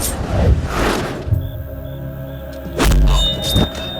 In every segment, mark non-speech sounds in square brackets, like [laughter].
ました。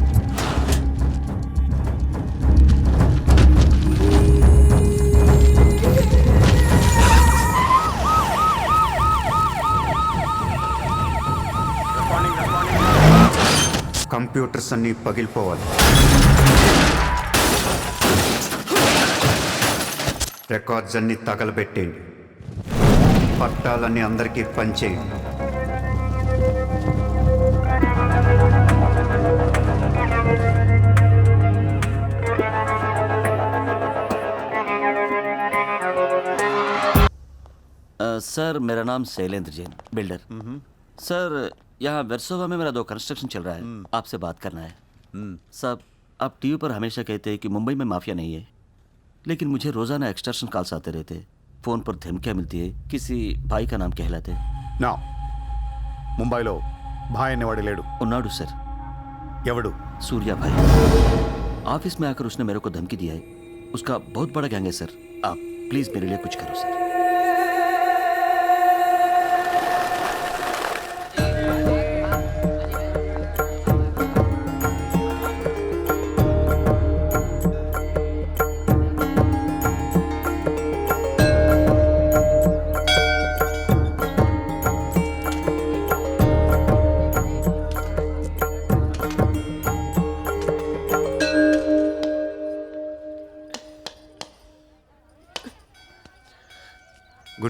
computers అన్నీ పగిలిపోవాలి records అన్నీ తగలబెట్టేయండి పట్టాలన్నీ అందరికీ పంచేయండి अ, सर मेरा नाम शैलेंद्र जैन बिल्डर सर यहाँ वेरसोवा में मेरा दो कंस्ट्रक्शन चल रहा है आपसे बात करना है साहब आप टीवी पर हमेशा कहते हैं कि मुंबई में माफिया नहीं है लेकिन मुझे रोज़ाना एक्सटर्शन कॉल्स आते रहते हैं फ़ोन पर धमकियाँ मिलती है किसी भाई का नाम कहलाते हैं నా ముంబైలో భాయ్ అనేవాడు లేడు उन्नाडू सर ఎవడు सूर्या भाई ऑफिस में आकर उसने मेरे को धमकी दिया है उसका बहुत बड़ा गैंग है सर आप प्लीज़ मेरे लिए कुछ करो सर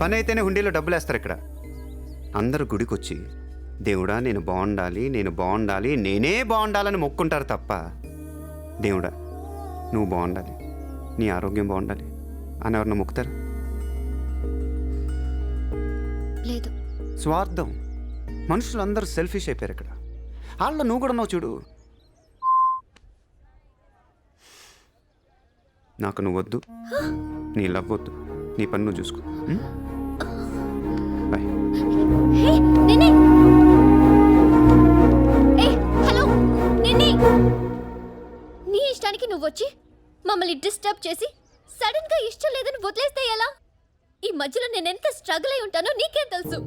పని అయితేనే హుండీలో డబ్బులు వేస్తారు ఇక్కడ అందరూ గుడికి వచ్చి దేవుడా నేను బాగుండాలి నేను బాగుండాలి నేనే బాగుండాలని మొక్కుంటారు తప్ప దేవుడా నువ్వు బాగుండాలి నీ ఆరోగ్యం బాగుండాలి అని ఎవరన్నా మొక్కుతారు? లేదు. స్వార్థం. మనుషులు అందరూ సెల్ఫిష్ అయిపోయారు ఇక్కడ వాళ్ళ నువ్వు కూడా ఉన్నావు చూడు. నాకు నువ్వు వద్దు నీ లవ్ వద్దు నీ పని నువ్వు చూసుకో? బాయ్ హే నిన్ని. ఏ హలో నిన్ని. నీ ఇష్టానికి నువ్వు వచ్చి మమ్మల్ని డిస్టర్బ్ చేసి సడన్గా ఇష్టం లేదని వదిలేస్తే ఎలా? ఈ మధ్యలో నేను ఎంత స్ట్రగుల్ అయి ఉంటానో నీకే తెలుసు.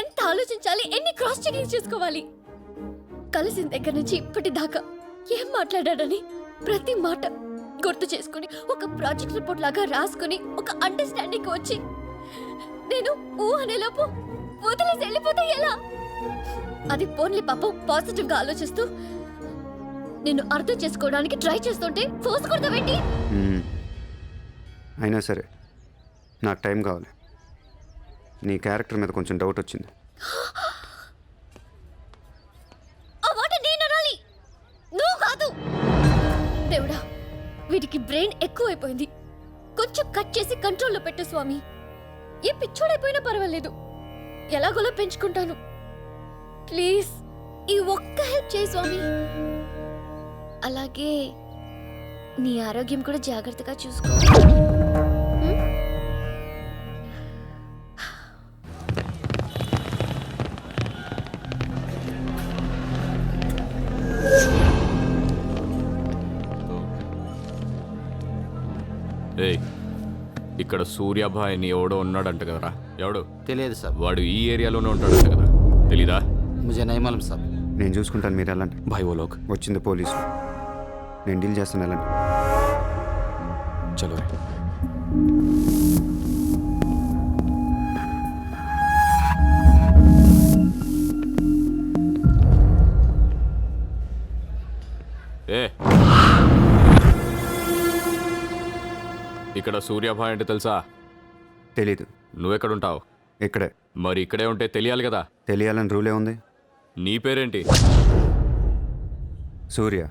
ఎంత ఆలోచించాలి ఎన్ని క్రాస్ చెకింగ్ చేసుకోవాలి. కలిసిన దగ్గర నుంచి ఇప్పటిదాకా ఏం మాట్లాడాడని ప్రతి మాట గుర్తు చేసుకుని ఒక ప్రాజెక్ట్ రిపోర్ట్ లాగా రాసుకుని ఒక అండర్స్టాండింగ్ వచ్చి నేను ఊ అనేలోపు వదిలేసి వెళ్ళిపోతే ఎలా? అది పోన్లీ పాపం పాజిటివ్గా ఆలోచిస్తూ. నేను అర్థం చేసుకోవడానికి ట్రై చేస్తుంటే ఫోర్స్ కొడతావేంటి. అయినా సరే నాకు టైం కావాలి. నీ క్యారెక్టర్ మీద కొంచెం డౌట్ వచ్చింది. దేవుడా వీటికి బ్రెయిన్ ఎక్కువైపోయింది. కొంచెం కట్ చేసి కంట్రోల్లో పెట్టు స్వామి. ఏ పిచ్చోడైపోయినా పర్వాలేదు. ఎలాగోలా పెంచుకుంటాను. ప్లీజ్ ఈ ఒక్క హెల్ప్ చేయి స్వామి. అలాగే నీ ఆరోగ్యం కూడా జాగ్రత్తగా చూసుకో. ఇక్కడ సూర్యాభాయ్ అని ఎవడో ఉన్నాడంట కదరా. ఎవడు? తెలియదు సార్. వాడు ఈ ఏరియాలోనే ఉంటాడంట కదా. తెలీదా? ముజే నయమాలం సార్. నేను చూసుకుంటాను మీరు వెళ్ళండి. భాయ్ ఓలోక్. వచ్చింది పోలీసు నేను డీల్ చేస్తాను వెళ్ళండి. చలో. ఇక్కడ సూర్యాభాయ్ అంటే తెలుసా? తెలీదు. నువ్వెక్కడుంటావు? ఇక్కడే. మరి ఇక్కడే ఉంటే తెలియాలి కదా? తెలియాలని రూలే ఉంది. నీ పేరేంటి? సూర్య.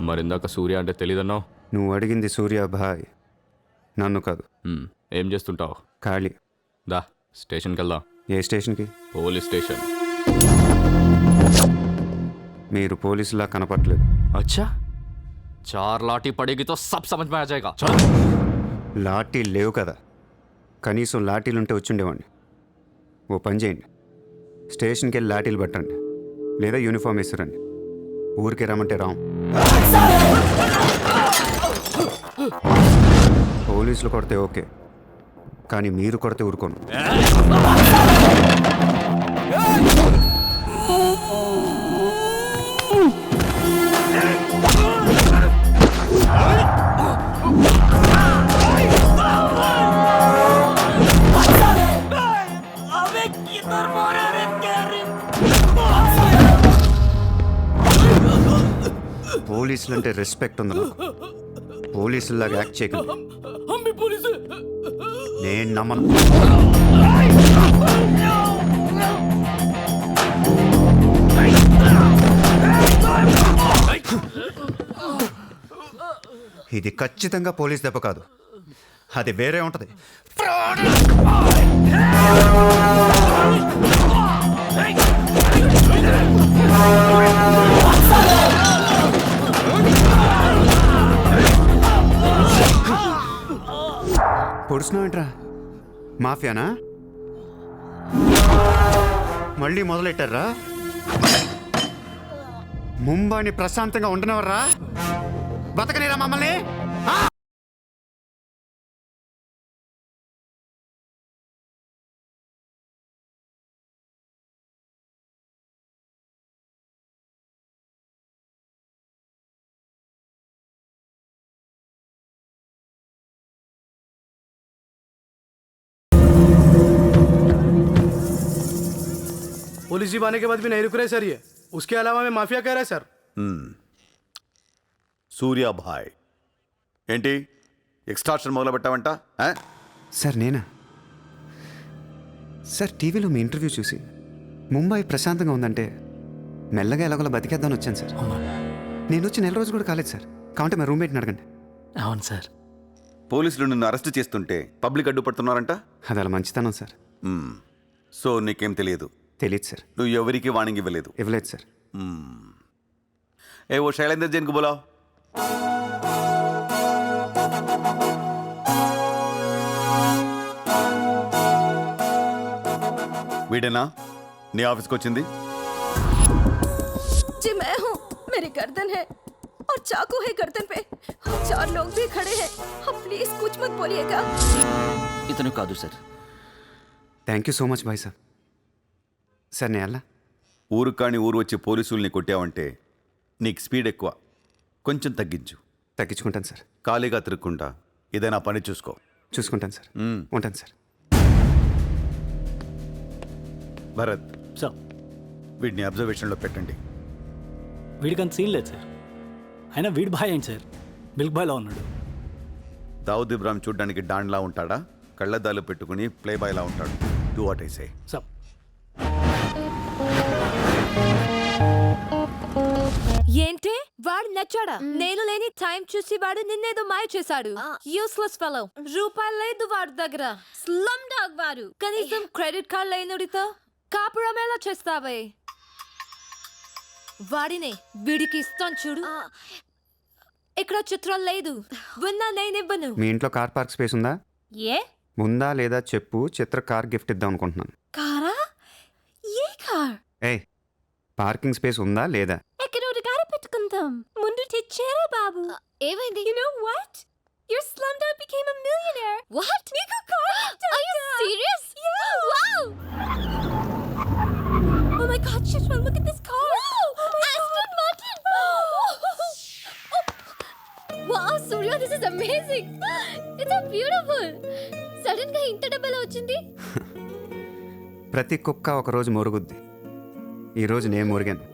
మరిందాక సూర్య అంటే తెలీదన్నావు? నువ్వు అడిగింది సూర్య భాయ్ నన్ను కాదు. హ్మ్, ఏం చేస్తుంటావు? ఖాళీ. దా స్టేషన్కి వెళ్దాం. ఏ స్టేషన్కి పోలీస్ స్టేషన్ మీరు పోలీసులా కనపట్లేదు अच्छा चार लाठी पड़ेगी तो सब समझ में आ जाएगा चल లాఠీలు లేవు కదా కనీసం లాఠీలు ఉంటే వచ్చుండేవాడిని ఓ పని చేయండి స్టేషన్కి వెళ్ళి లాఠీలు పట్టండి లేదా యూనిఫామ్ వేసురండి ఊరికే రమ్మంటే రాం పోలీసులు కొడితే ఓకే కానీ మీరు కొడితే ఊరుకోను. పోలీసులు అంటే రెస్పెక్ట్ ఉంది నాకు పోలీసులాగా యాక్ట్ చేయకండి నేను నమ్మను. ఇది ఖచ్చితంగా పోలీస్ దెబ్బ కాదు. అది వేరే ఉంటది. పొడుస్తున్నావేంట్రా మాఫియానా? మళ్ళీ మొదలెట్టారా? ముంబైని ప్రశాంతంగా ఉండనివర్రా బతకనేరా మమ్మల్ని? पुलिस जीप आने के बाद भी नहीं रुक रहे सर ये उसके अलावा मैं माफिया कह रहा है सर సూర్యాభాయ్ ఏంటి ఎక్స్ట్రాక్షన్ మొదలు పెట్టావంట ఆ? సార్ నేనా సార్ టీవీలో మీ ఇంటర్వ్యూ చూసి ముంబై ప్రశాంతంగా ఉందంటే మెల్లగా ఎలాగోలా బతికేద్దామని వచ్చాను సార్ నేను వచ్చి నెల రోజు కూడా కాలేదు సార్ కాబట్టి మా రూమ్మేట్ని అడగండి అవును సార్ పోలీసులు నిన్ను అరెస్ట్ చేస్తుంటే పబ్లిక్ అడ్డుపడుతున్నారంట అది అలా మంచితనం సార్ మ్మ్. సో నీకేం తెలియదు తెలియదు సార్ నువ్వు ఎవరికి వాణింగ్ ఇవ్వలేదు ఇవ్వలేదు సార్ ఏ ఓ శైలేందర్ జైన్కు బోలావ్ వీడేనా నీ ఆఫీస్కి వచ్చింది जी मैं हूँ मेरी गर्दन है और चाकू है गर्दन पे और चार लोग भी खड़े हैं आप प्लीज कुछ मत बोलिएगा ఇతను కాదు sir thank you so much bye sir sir నేను వెళ్ళా ఊరు కాని ఊరు వచ్చి పోలీసుల్ని కొట్టావంటే నీకు స్పీడ్ ఎక్కువ. కొంచెం తగ్గించు. తగ్గించుకుంటాను సార్. ఖాళీగా తిరుక్కుంటా ఏదైనా పని చూసుకో. చూసుకుంటాను సార్. ఉంటాను సార్. భరత్. సార్. వీడిని అబ్జర్వేషన్లో పెట్టండి. వీడికి అంత సీన్ లేదు సార్. అయినా వీడి బాయ్ ఏంటి సార్? మిల్క్ బాయ్లా ఉన్నాడు. దావుద్ ఇబ్రాహిం చూడ్డానికి డాన్లా ఉంటాడా? కళ్ళద్దాలు పెట్టుకుని ప్లే బాయ్లా ఉంటాడు. Do what I say sir. ఏంటే? వాడు నచ్చాడా? నేను లేని టైం చూసి వాడు నిన్నేదో మాయ చేశాడు. యూస్లెస్ ఫెలో రూపాయలు లేదు వాడి దగ్గర. స్లమ్ డాగ్ వాడు. కనీసం క్రెడిట్ కార్డ్ లేనుడితో కాపురం ఎలా చేస్తావే? వాడినే వీడికి ఇస్తాను చూడు. ఇక్కడ చిత్రం లేదు. విన్నా నేనివ్వను మీ ఇంట్లో కార్ పార్క్ స్పేస్ ఉందా? ఏ? ఉందా లేదా చెప్పు చిత్ర కార్ గిఫ్ట్ ఇద్దాం అనుకుంటున్నాను. కారా? ఏ కార్? ఏ పార్కింగ్ స్పేస్ ఉందా లేదా? ఎక్కడ పెట్టుకుందాం ముందు తెచ్చారా బాబు? ఏమైంది? You what your slumdog what నీకు you serious yeah wow oh my god shit Surya this is amazing it's beautiful సడన్గా వచ్చింది. [laughs] ప్రతి కుక్క ఒక రోజు మొరుగుద్ది. ఈరోజు నేను మురిగాను.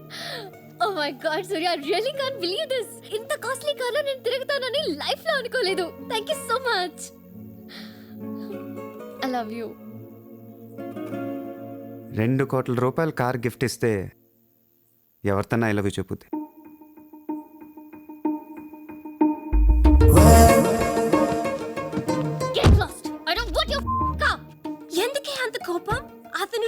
ఓ my God Surya really can believe this ఇంత కాస్ట్లీ కార్లో నేను తిరుగుతానని లైఫ్లో అనుకోలేదు. Thank you so much I love you రెండు కోట్ల రూపాయలు కార్ గిఫ్ట్ ఇస్తే ఎవరితన్నా I love you చెప్పుద్ది. Get lost I don't want your car ఎందుకే అంత కోపం?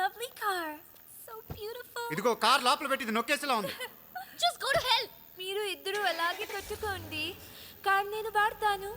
లవ్లీ కార్ సో బ్యూటిఫుల్ ఇదిగో కార్ లోపల పెట్టి నొక్కేసేలా ఉంది. జస్ట్ గో టు హెల్ మీరు ఇద్దరు అలాగే పెట్టుకోండి కార్ నేను వాడతాను.